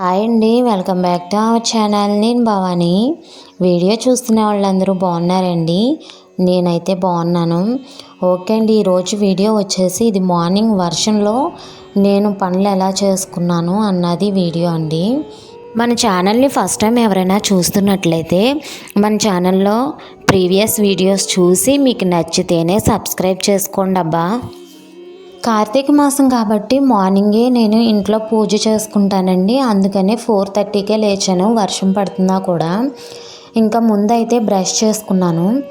Hi అండి welcome back to our channel. నేను Bhavani. Video చూస్తున్న వాళ్ళందరూ బాగున్నారండి? నేనైతే బాగున్నాను. ఓకే అండి ఈరోజు వీడియో వచ్చేసి ఇది మార్నింగ్ వర్షంలో నేను పనులు ఎలా చేసుకున్నాను అన్నది వీడియో అండి. మన ఛానల్ని ఫస్ట్ టైం ఎవరైనా చూస్తున్నట్లయితే మన ఛానల్లో ప్రీవియస్ వీడియోస్ చూసి మీకు నచ్చితేనే సబ్స్క్రైబ్ చేసుకోండి అబ్బా. కార్తీక మాసం కాబట్టి మార్నింగే నేను ఇంట్లో పూజ చేసుకుంటానండి. అందుకనే ఫోర్ థర్టీకే లేచాను. వర్షం పడుతున్నా కూడా. ఇంకా ముందైతే బ్రష్ చేసుకున్నాను.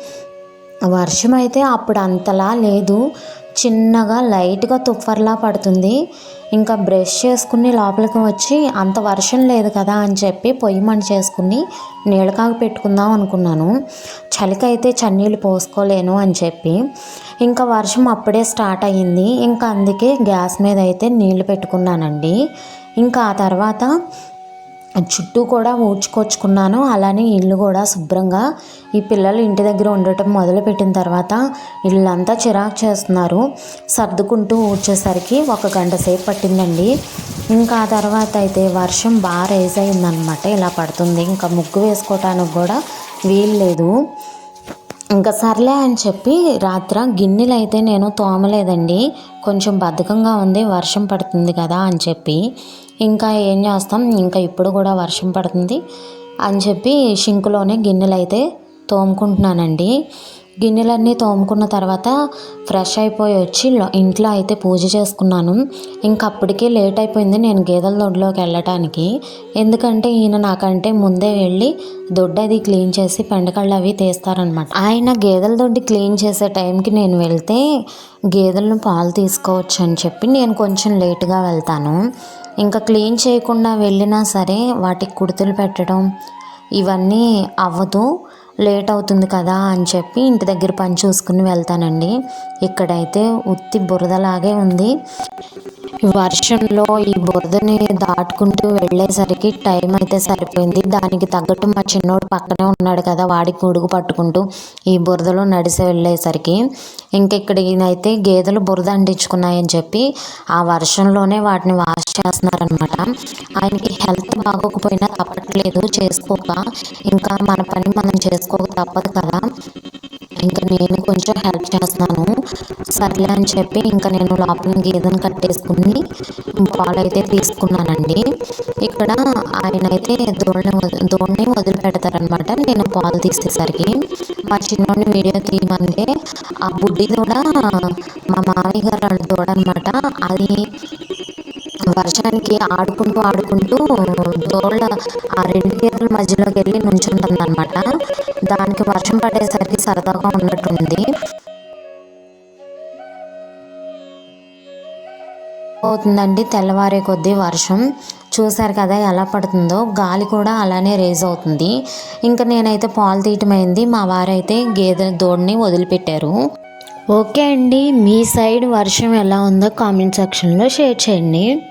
వర్షం అయితే అప్పుడు అంతలా లేదు. చిన్నగా లైట్గా తుఫర్లా పడుతుంది. ఇంకా బ్రష్ చేసుకుని లోపలికి వచ్చి అంత వర్షం లేదు కదా అని చెప్పి పొయ్యి మంట చేసుకుని నీళ్ళకాకు పెట్టుకుందాం అనుకున్నాను. చలికైతే చన్నీళ్ళు పోసుకోలేను అని చెప్పి. ఇంకా వర్షం అప్పుడే స్టార్ట్ అయ్యింది. ఇంకా అందుకే గ్యాస్ మీద అయితే నీళ్ళు పెట్టుకున్నానండి. ఇంకా ఆ తర్వాత చుట్టూ కూడా ఊడ్చుకొచ్చుకున్నాను. అలానే ఇల్లు కూడా శుభ్రంగా ఈ పిల్లలు ఇంటి దగ్గర ఉండటం మొదలుపెట్టిన తర్వాత ఇల్లంతా చిరాకు చేస్తున్నారు. సర్దుకుంటూ ఊడ్చేసరికి ఒక గంట సేపు పట్టిందండి. ఇంకా ఆ తర్వాత అయితే వర్షం బాగా రైజ్ అయిందనమాట ఇలా పడుతుంది. ఇంకా ముగ్గు వేసుకోవటానికి కూడా వీలు లేదు. ఇంకా సర్లే అని చెప్పి రాత్ర గిన్నెలు అయితే నేను తోమలేదండి. కొంచెం బద్ధకంగా ఉంది వర్షం పడుతుంది కదా అని చెప్పి. ఇంకా ఏం చేస్తాం? ఇంకా ఇప్పుడు కూడా వర్షం పడుతుంది అని చెప్పి షింకులోనే గిన్నెలు అయితే తోముకుంటున్నానండి. గిన్నెలన్నీ తోముకున్న తర్వాత ఫ్రెష్ అయిపోయి వచ్చి ఇంట్లో అయితే పూజ చేసుకున్నాను. ఇంకా అప్పటికే లేట్ అయిపోయింది నేను గేదెల దొడ్లోకి వెళ్ళటానికి. ఎందుకంటే ఈయన నాకంటే ముందే వెళ్ళి దొడ్డు అది క్లీన్ చేసి పెండకళ్ళు అవి తీస్తారనమాట ఆయన గేదెల దొడ్డి క్లీన్ చేసే టైంకి నేను వెళ్తే గేదెలను పాలు తీసుకోవచ్చు అని చెప్పి నేను కొంచెం లేటుగా వెళ్తాను. ఇంకా క్లీన్ చేయకుండా వెళ్ళినా సరే వాటికి కుడుతులు పెట్టడం ఇవన్నీ అవ్వదు. లేట్ అవుతుంది కదా అని చెప్పి ఇంటి దగ్గర పని చూసుకుని వెళ్తానండి. ఇక్కడైతే ఉత్తి బురదలాగే ఉంది. వర్షంలో ఈ బురదని దాటుకుంటూ వెళ్ళేసరికి టైం అయితే సరిపోయింది. దానికి తగ్గట్టు మా చిన్నోడు పక్కనే ఉన్నాడు కదా వాడికి గొడుగు పట్టుకుంటూ ఈ బురదలో నడిసి వెళ్ళేసరికి ఇంక ఇక్కడ అయితే గేదెలు బురద అంటించుకున్నాయని చెప్పి ఆ వర్షంలోనే వాటిని వాష్ చేస్తున్నారనమాట ఆయనకి హెల్త్ బాగోకపోయినా తప్పట్లేదు చేసుకోక. ఇంకా మన పని మనం చేసుకోక తప్పదు కదా. ఇంకా నేను కొంచెం హెల్ప్ చేస్తున్నాను సర్లే అని చెప్పి ఇంకా నేను లోపల గేదెను కట్టేసుకుని పాలు అయితే తీసుకున్నానండి. ఇక్కడ ఆయన అయితే దోణి దోడిని వదిలిపెడతారనమాట నేను పాలు తీసేసరికి మా చిన్నోడిని వీడియో తీయమంటే ఆ బుడ్డి దూడ మా మామయ్య గారు దూడ అనమాట అది వర్షానికి ఆడుకుంటూ ఆడుకుంటూ దోళ్ళ ఆ రెండు గేదెల మధ్యలోకి వెళ్ళి నుంచుంటుంది అనమాట దానికి వర్షం పడేసరికి సరదాగా ఉన్నట్టుంది. అవుతుందండి తెల్లవారే కొద్దీ వర్షం. చూసారు కదా ఎలా పడుతుందో. గాలి కూడా అలానే రేజ్ అవుతుంది. ఇంకా నేనైతే పాలు తీయటమైంది మా వారైతే గేదె దోడిని వదిలిపెట్టారు. ఓకే అండి. మీ సైడ్ వర్షం ఎలా ఉందో కామెంట్ సెక్షన్లో షేర్ చేయండి.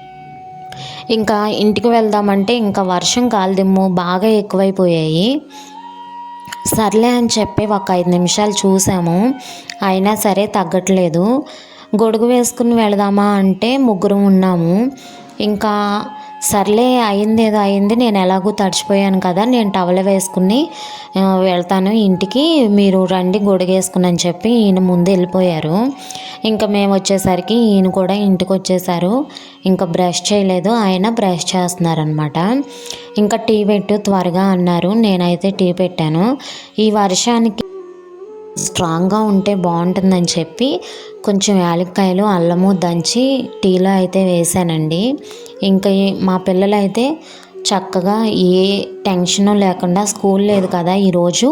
ఇంకా ఇంటికి వెళ్దామంటే ఇంకా వర్షం కాలదిమ్ము బాగా ఎక్కువైపోయాయి. సర్లే అని చెప్పి ఒక ఐదు నిమిషాలు చూసాము. అయినా సరే తగ్గట్లేదు. గొడుగు వేసుకుని వెళదామా అంటే ముగ్గురం ఉన్నాము. ఇంకా సర్లే అయింది ఏదో అయింది నేను ఎలాగూ తడిచిపోయాను కదా నేను టవల వేసుకుని వెళ్తాను ఇంటికి మీరు రండి గొడిగేసుకుని అని చెప్పి ఈయన ముందు వెళ్ళిపోయారు. ఇంకా మేము వచ్చేసరికి ఈయన కూడా ఇంటికి వచ్చేసారు. ఇంకా బ్రష్ చేయలేదు ఆయన బ్రష్ చేస్తున్నారనమాట ఇంకా టీ పెట్టు త్వరగా అన్నారు. నేనైతే టీ పెట్టాను. ఈ వర్షానికి స్ట్రాంగ్గా ఉంటే బాగుంటుందని చెప్పి కొంచెం యాలక్కాయలు అల్లము దంచి టీలో అయితే వేసానండి. ఇంకా మా పిల్లలు అయితే చక్కగా ఏ టెన్షను లేకుండా స్కూల్ లేదు కదా ఈరోజు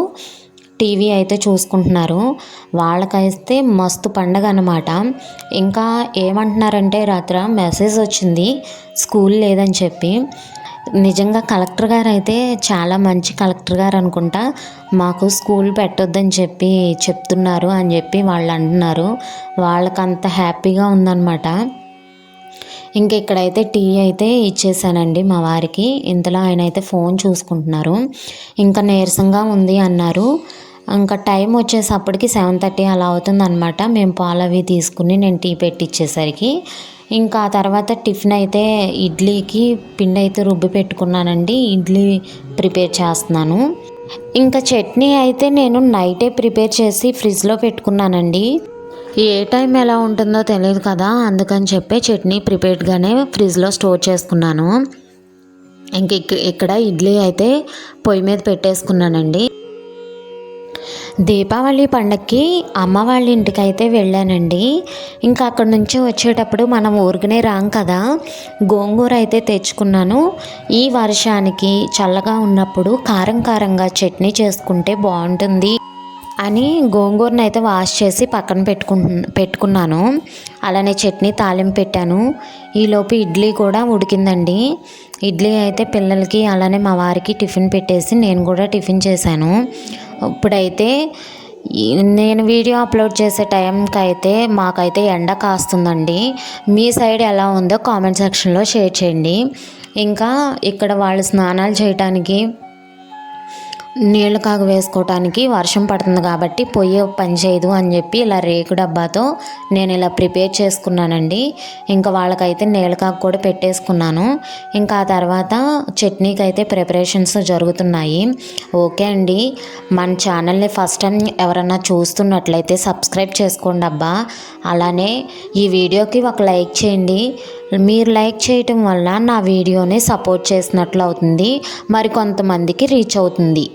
టీవీ అయితే చూసుకుంటున్నారు. వాళ్ళకైతే మస్తు పండగ అనమాట ఇంకా ఏమంటున్నారంటే రాత్ర మెసేజ్ వచ్చింది స్కూల్ లేదని చెప్పి. నిజంగా కలెక్టర్ గారు అయితే చాలా మంచి కలెక్టర్ గారు అనుకుంటా మాకు స్కూల్ పెట్టొద్దని చెప్పి చెప్తున్నారు అని చెప్పి వాళ్ళు అంటున్నారు. వాళ్ళకంత హ్యాపీగా ఉందన్నమాట. ఇంక ఇక్కడైతే టీ అయితే ఇచ్చేసానండి మా వారికి. ఇంతలో ఆయన అయితే ఫోన్ చూసుకుంటున్నారు. ఇంకా నీరసంగా ఉంది అన్నారు. ఇంకా టైం వచ్చేసప్పటికి సెవెన్ థర్టీ అలా అవుతుంది అనమాట మేము పాలు అవి తీసుకుని నేను టీ పెట్టిచ్చేసరికి. ఇంకా ఆ తర్వాత టిఫిన్ అయితే ఇడ్లీకి పిండి అయితే రుబ్బి పెట్టుకున్నానండి. ఇడ్లీ ప్రిపేర్ చేస్తున్నాను. ఇంకా చట్నీ అయితే నేను నైటే ప్రిపేర్ చేసి ఫ్రిడ్జ్లో పెట్టుకున్నానండి. ఏ టైం ఎలా ఉంటుందో తెలియదు కదా అందుకని చెప్పి చట్నీ ప్రిపేర్డ్గానే ఫ్రిడ్జ్లో స్టోర్ చేసుకున్నాను. ఇంక ఇక్కడ ఇడ్లీ అయితే పొయ్యి మీద పెట్టేసుకున్నానండి. దీపావళి పండక్కి అమ్మ వాళ్ళ ఇంటికి అయితే వెళ్ళానండి. ఇంకా అక్కడ నుంచి వచ్చేటప్పుడు మనం ఊరికనే రాం కదా. గోంగూర అయితే తెచ్చుకున్నాను. ఈ వర్షానికి చల్లగా ఉన్నప్పుడు కారం కారంగా చట్నీ చేసుకుంటే బాగుంటుంది అని గోంగూరను అయితే వాష్ చేసి పక్కన పెట్టుకు పెట్టుకున్నాను. అలానే చట్నీ తాలింపు పెట్టాను. ఈలోపు ఇడ్లీ కూడా ఉడికిందండి. ఇడ్లీ అయితే పిల్లలకి అలానే మా వారికి టిఫిన్ పెట్టేసి నేను కూడా టిఫిన్ చేశాను. ఇప్పుడైతే నేను వీడియో అప్లోడ్ చేసే టైంకి అయితే మాకైతే ఎండ కాస్తుందండి. మీ సైడ్ ఎలా ఉందో కామెంట్ సెక్షన్లో షేర్ చేయండి. ఇంకా ఇక్కడ వాళ్ళు స్నానాలు చేయటానికి నీళ్ళు కాగు వేసుకోవటానికి వర్షం పడుతుంది కాబట్టి పొయ్యి పని చేయదు అని చెప్పి ఇలా రేకు డబ్బాతో నేను ఇలా ప్రిపేర్ చేసుకున్నానండి. ఇంకా వాళ్ళకైతే నీళ్ళ కాగు కూడా పెట్టేసుకున్నాను. ఇంకా ఆ తర్వాత చట్నీకి అయితే ప్రిపరేషన్స్ జరుగుతున్నాయి. ఓకే అండి. మన ఛానల్ని ఫస్ట్ టైం ఎవరన్నా చూస్తున్నట్లయితే సబ్స్క్రైబ్ చేసుకోండి అబ్బా. అలానే ఈ వీడియోకి ఒక లైక్ చేయండి. మీరు లైక్ చేయటం వల్ల నా వీడియోని సపోర్ట్ చేసినట్లు అవుతుంది. మరి కొంతమందికి రీచ్ అవుతుంది.